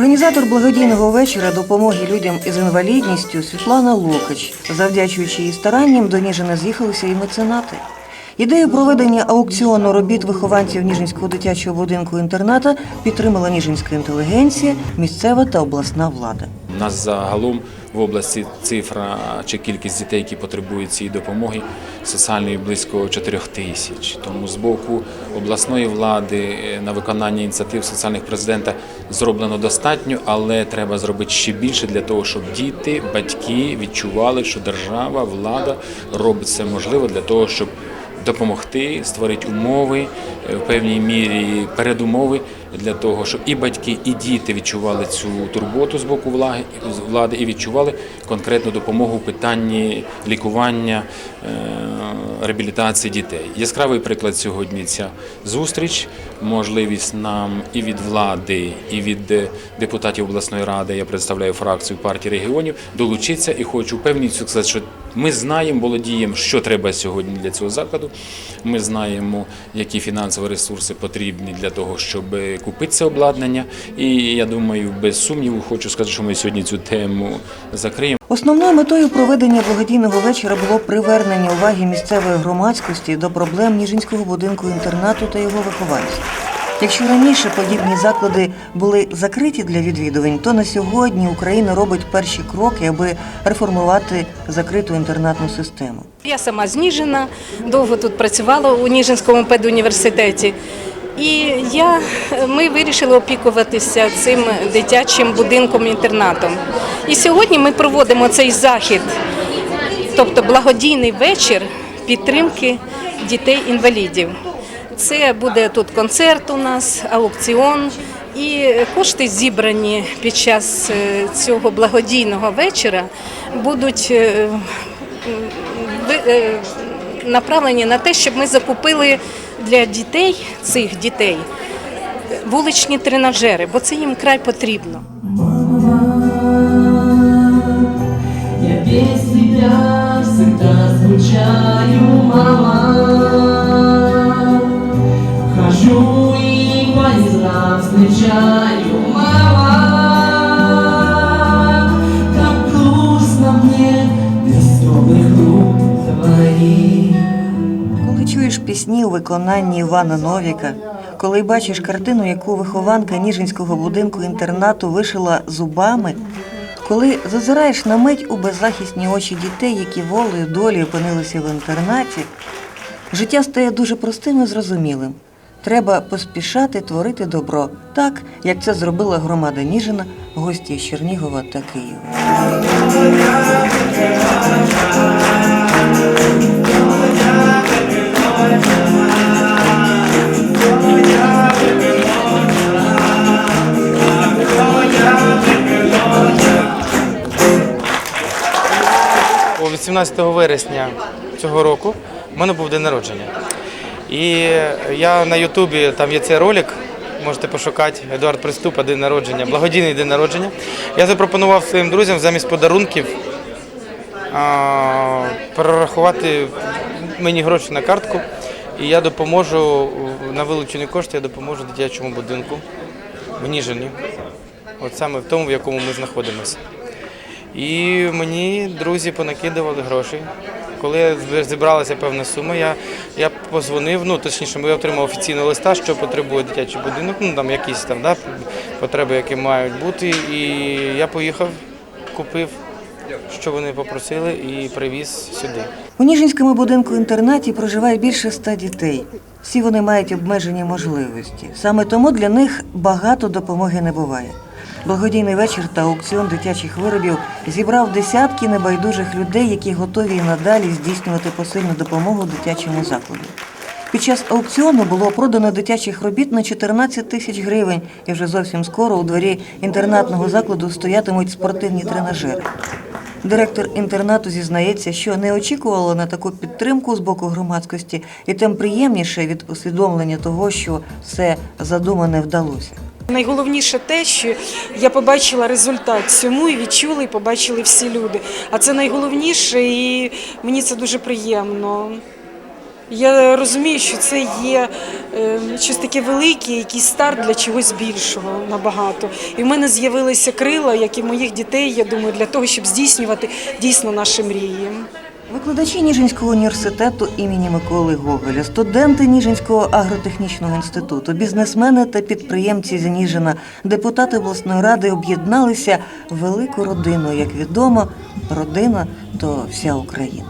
Організатор благодійного вечора допомоги людям із інвалідністю Світлана Локач. Завдячуючи її старанням, до Ніжина з'їхалися і меценати. Ідею проведення аукціону робіт вихованців Ніжинського дитячого будинку інтерната підтримала ніжинська інтелігенція, місцева та обласна влада. У нас загалом в області цифра чи кількість дітей, які потребують цієї допомоги, соціальної близько 4 тисяч. Тому з боку обласної влади е, на виконання ініціатив соціальних президента зроблено достатньо, але треба зробити ще більше для того, щоб діти, батьки відчували, що держава, влада робить все можливе для того, щоб допомогти створити умови е, в певній мірі передумови для того, щоб і батьки, і діти відчували цю турботу з боку влади, і відчували конкретну допомогу в питанні лікування, е, реабілітації дітей. Яскравий приклад сьогодні ця зустріч, можливість нам і від влади, і від е, депутатів обласної ради. Я представляю фракцію партії регіонів, долучитися і хочу впевнитися, сказати, що ми знаємо, володіємо, що треба сьогодні для цього закладу. Ми знаємо, які фінансові ресурси потрібні для того, щоб е, купити це обладнання. І я думаю, без сумніву хочу сказати, що ми сьогодні цю тему закриємо. Основною метою проведення благодійного вечора було привернення уваги місцевої громадськості до проблем Ніжинського будинку інтернату та його вихованців. Якщо раніше подібні заклади були закриті для відвідувань, то на сьогодні Україна робить перші кроки, аби реформувати закриту інтернатну систему. Я сама з Ніжина, довго тут працювала у Ніжинському педуніверситеті. І я, ми вирішили опікуватися цим дитячим будинком-інтернатом. І сьогодні ми проводимо цей захід, тобто благодійний вечір підтримки дітей-інвалідів. Це буде тут концерт у нас, аукціон. І кошти, зібрані під час е, цього благодійного вечора, будуть е, е, направлені на те, щоб ми закупили для дітей, цих дітей, вуличні тренажери, бо це їм край потрібно. Я всегда скучаю, мама. Хожу и по низам встречаю, чуєш пісні у виконанні Івана Новіка, коли бачиш картину, яку вихованка Ніжинського будинку інтернату вишила зубами, коли зазираєш на мить у беззахисні очі дітей, які волею долі опинилися в інтернаті, життя стає дуже простим і зрозумілим. Треба поспішати творити добро, так як це зробила громада Ніжина, гості з Чернігова та Києва. 18 вересня цього року в мене був день народження. І я на Ютубі там є цей ролик, можете пошукати Едуард Приступа, день народження, благодійний день народження. Я запропонував своїм друзям замість подарунків а, перерахувати мені гроші на картку. І я допоможу на вилучені кошти, я допоможу дитячому будинку в Ніжині, от саме в тому, в якому ми знаходимося. І мені друзі понакидували гроші. Коли зібралася певна сума, я, я позвонив, ну точніше, я отримав офіційний листа, що потребує дитячий будинок, ну там якісь там да, потреби, які мають бути. І я поїхав, купив, що вони попросили, і привіз сюди. У Ніжинському будинку інтернаті проживає більше ста дітей. Всі вони мають обмежені можливості. Саме тому для них багато допомоги не буває. Благодійний вечір та аукціон дитячих виробів зібрав десятки небайдужих людей, які готові надалі здійснювати посильну допомогу дитячому закладу. Під час аукціону було продано дитячих робіт на 14 тисяч гривень, і вже зовсім скоро у дворі інтернатного закладу стоятимуть спортивні тренажери. Директор інтернату зізнається, що не очікувала на таку підтримку з боку громадськості, і тим приємніше від усвідомлення того, що все задумане вдалося. Найголовніше те, що я побачила результат цьому і відчули, і побачили всі люди. А це найголовніше, і мені це дуже приємно. Я розумію, що це є е, щось таке велике, якийсь старт для чогось більшого набагато. І в мене з'явилися крила, як і моїх дітей, я думаю, для того, щоб здійснювати дійсно наші мрії. Викладачі Ніжинського університету імені Миколи Гоголя, студенти Ніжинського агротехнічного інституту, бізнесмени та підприємці з Ніжина, депутати обласної ради об'єдналися в велику родину. Як відомо, родина то вся Україна.